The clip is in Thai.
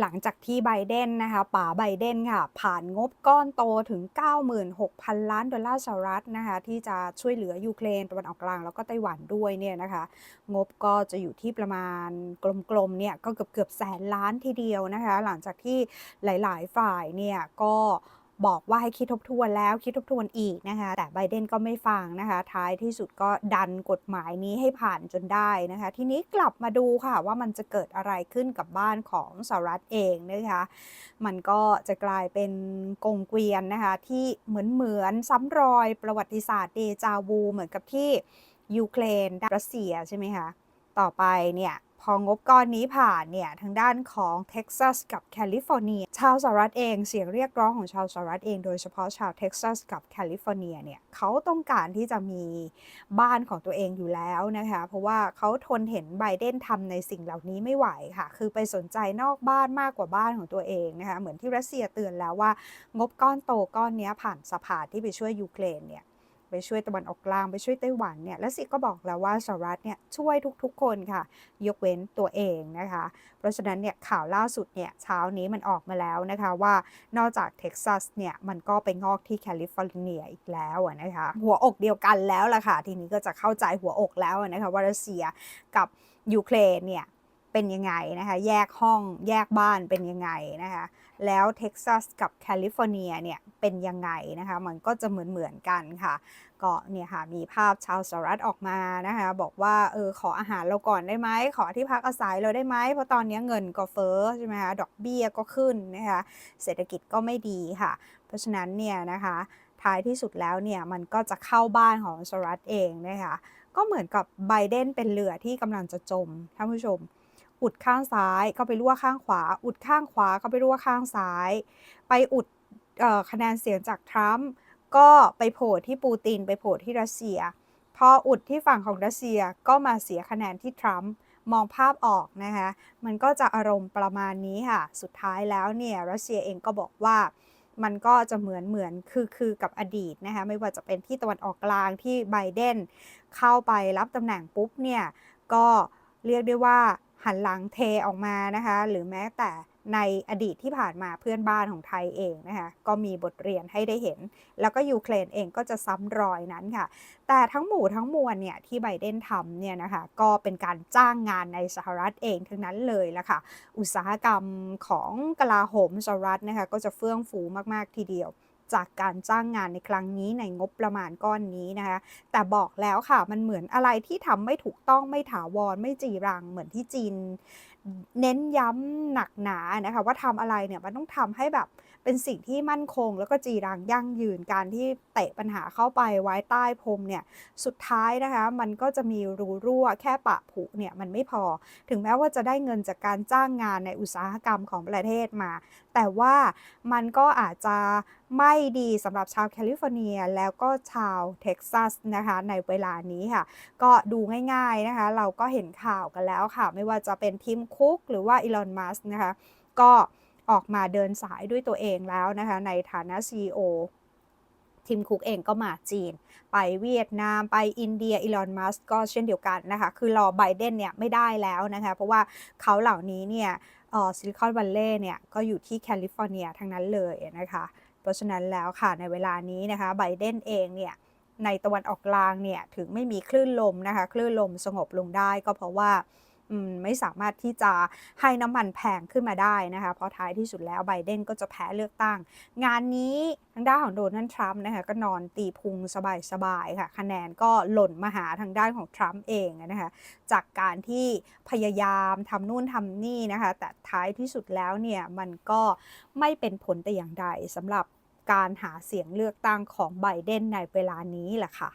หลังจากที่ไบเดนนะคะป๋าไบเดนค่ะ ผ่านงบก้อนโตถึง 96,000 ล้านดอลลาร์สหรัฐนะคะที่จะช่วยเหลือยูเครนตะวันออกกลางแล้วก็ไต้หวันด้วยเนี่ยนะคะงบก็จะอยู่ที่ประมาณกลมๆเนี่ยก็เกือบเกือบแสนล้านทีเดียวนะคะหลังจากที่หลายๆ ฝ่ายเนี่ยก็ บอกว่าให้คิดทบทวนแล้วคิดทบทวนอีกนะคะ แต่ไบเดนก็ไม่ฟังนะคะ ท้ายที่สุดก็ดันกฎหมายนี้ให้ผ่านจนได้นะคะ ทีนี้กลับมาดูค่ะว่ามันจะเกิดอะไรขึ้นกับบ้านของสหรัฐเองนะคะ มันก็จะกลายเป็นกงเกวียนนะคะ ที่เหมือนเหมือนซ้ำรอยประวัติศาสตร์เดจาวูเหมือนกับที่ยูเครนรัสเซียใช่ไหมคะ ต่อไปเนี่ย พองบก้อนนี้ผ่านเนี่ยทางด้านของเท็กซัสกับแคลิฟอร์เนียชาวสหรัฐเองเสียงเรียกร้องของชาวสหรัฐเองโดยเฉพาะชาวเท็กซัสกับแคลิฟอร์เนียเนี่ยเขาต้องการที่จะมีบ้านของตัวเองอยู่แล้วนะคะ เพราะว่าเขาทนเห็นไบเดนทำในสิ่งเหล่านี้ไม่ไหวค่ะ คือไปสนใจนอกบ้านมากกว่าบ้านของตัวเองนะคะเหมือนที่รัสเซียเตือนแล้วว่างบก้อนโตก้อนนี้ผ่านสภาที่ไปช่วยยูเครนเนี่ย ไปช่วยตะวันออกกลางไปช่วยไต้หวันเนี่ยและสิก็บอกแล้วว่าสหรัฐเนี่ยช่วยทุกๆ คนค่ะ ยกเว้นตัวเองนะคะ เพราะฉะนั้นเนี่ยข่าวล่าสุดเนี่ยเช้านี้มันออกมาแล้วนะคะว่านอกจากเท็กซัสเนี่ยมันก็ไปงอกที่แคลิฟอร์เนียอีกแล้วนะคะหัวอกเดียวกันแล้วล่ะค่ะ ทีนี้ก็จะเข้าใจหัวอกแล้วนะคะว่ารัสเซียกับยูเครนเนี่ยเป็นยังไงนะคะแยกห้องแยกบ้านเป็นยังไงนะคะ แล้วเท็กซัสกับแคลิฟอร์เนียเนี่ยเป็นยังไงนะคะมันก็จะเหมือนเหมือนๆกันค่ะ ก็เนี่ยค่ะมีภาพชาวสหรัฐออกมานะคะบอกว่าเออขออาหารเราก่อนได้ไหมขอที่พักอาศัยเราได้ไหมเพราะตอนนี้เงินก็เฟ้อใช่ไหมคะดอกเบี้ยก็ขึ้นนะคะเศรษฐกิจก็ไม่ดีค่ะ เพราะฉะนั้นเนี่ยนะคะท้ายที่สุดแล้วเนี่ยมันก็จะเข้าบ้านของสหรัฐเองนะคะก็เหมือนกับไบเดนเป็นเรือที่กำลังจะจมท่านผู้ชม อุดข้างซ้ายก็ไปรั่วข้างขวา อุดข้างขวาก็ไปรั่วข้างซ้าย ไปอุดออคะแนนเสียงจากทรัมป์ก็ไปโผล่ที่ปูติน ไปโผล่ที่รัสเซีย พออุดที่ฝั่งของรัสเซียก็มาเสียคะแนนที่ทรัมป์มองภาพออกนะคะมันก็จะอารมณ์ประมาณนี้ค่ะ สุดท้ายแล้วเนี่ยรัสเซียเองก็บอกว่ามันก็จะเหมือนเหมือนคือคือกับอดีตนะคะไม่ว่าจะเป็นที่ตะวันออกกลางที่ไบเดนเข้าไปรับตำแหน่งปุ๊บเนี่ยก็เรียกได้ว่า หันหลังเทออกมานะคะ หรือแม้แต่ในอดีตที่ผ่านมาเพื่อนบ้านของไทยเองนะคะก็มีบทเรียนให้ได้เห็น แล้วก็ยูเครนเองก็จะซ้ำรอยนั้นค่ะ แต่ทั้งหมู่ทั้งมวลเนี่ยที่ไบเดนทำเนี่ยนะคะก็เป็นการจ้างงานในสหรัฐเองทั้งนั้นเลยละค่ะ อุตสาหกรรมของกลาโหมสหรัฐนะคะก็จะเฟื่องฟูมาก ๆ ทีเดียว จากการจ้างงานในครั้งนี้ในงบประมาณก้อนนี้นะคะ แต่บอกแล้วค่ะมันเหมือนอะไรที่ทำไม่ถูกต้องไม่ถาวรไม่จีรังเหมือนที่จีน เน้นย้ำหนักหนานะคะว่าทำอะไรเนี่ยมันต้องทำให้แบบเป็นสิ่งที่มั่นคง แล้วก็จีรังยั่งยืนการที่เตะปัญหาเข้าไปไว้ใต้พรมเนี่ยสุดท้ายนะคะมันก็จะมีรูรั่วแค่ปะผุเนี่ยมันไม่พอ ถึงแม้ว่าจะได้เงินจากการจ้างงานในอุตสาหกรรมของประเทศมา แต่ว่ามันก็อาจจะไม่ดีสำหรับชาวแคลิฟอร์เนีย แล้วก็ชาวเท็กซัสนะคะในเวลานี้ค่ะ ก็ดูง่ายๆนะคะ เราก็เห็นข่าวกันแล้วค่ะ ไม่ว่าจะเป็นทีมคุกหรือว่าอีลอนมัสนะคะก็ออกมาเดินสายด้วยตัวเองแล้วนะคะในฐานะ CEO ทีมคุกเองก็มาจีน ไปเวียดนามไปอินเดียอีลอนมัสก็เช่นเดียวกันนะคะ คือรอไบเดนเนี่ยไม่ได้แล้วนะคะ เพราะว่าเขาเหล่านี้เนี่ยซิลิคอนวัลเลย์เนี่ย ก็อยู่ที่แคลิฟอร์เนียทั้งนั้นเลยนะคะ เพราะฉะนั้นแล้วค่ะในเวลานี้นะคะไบเดนเองเนี่ยในตะวันออกกลางเนี่ย ถึงไม่มีคลื่นลมนะคะ คลื่นลมสงบลงได้ก็เพราะว่า ไม่สามารถที่จะให้น้ำมันแพงขึ้นมาได้นะคะเพราะท้ายที่สุดแล้วไบเดนก็จะแพ้เลือกตั้ง งานนี้ทางด้านของโดนัลด์ทรัมป์นะคะก็นอนตีพุงสบายๆค่ะ คะแนนก็หล่นมาหาทางด้านของทรัมป์เองนะคะจากการที่พยายามทำนู่นทำนี่นะคะ แต่ท้ายที่สุดแล้วเนี่ยมันก็ไม่เป็นผลแต่อย่างใดสำหรับการหาเสียงเลือกตั้งของไบเดนในเวลานี้แหละค่ะ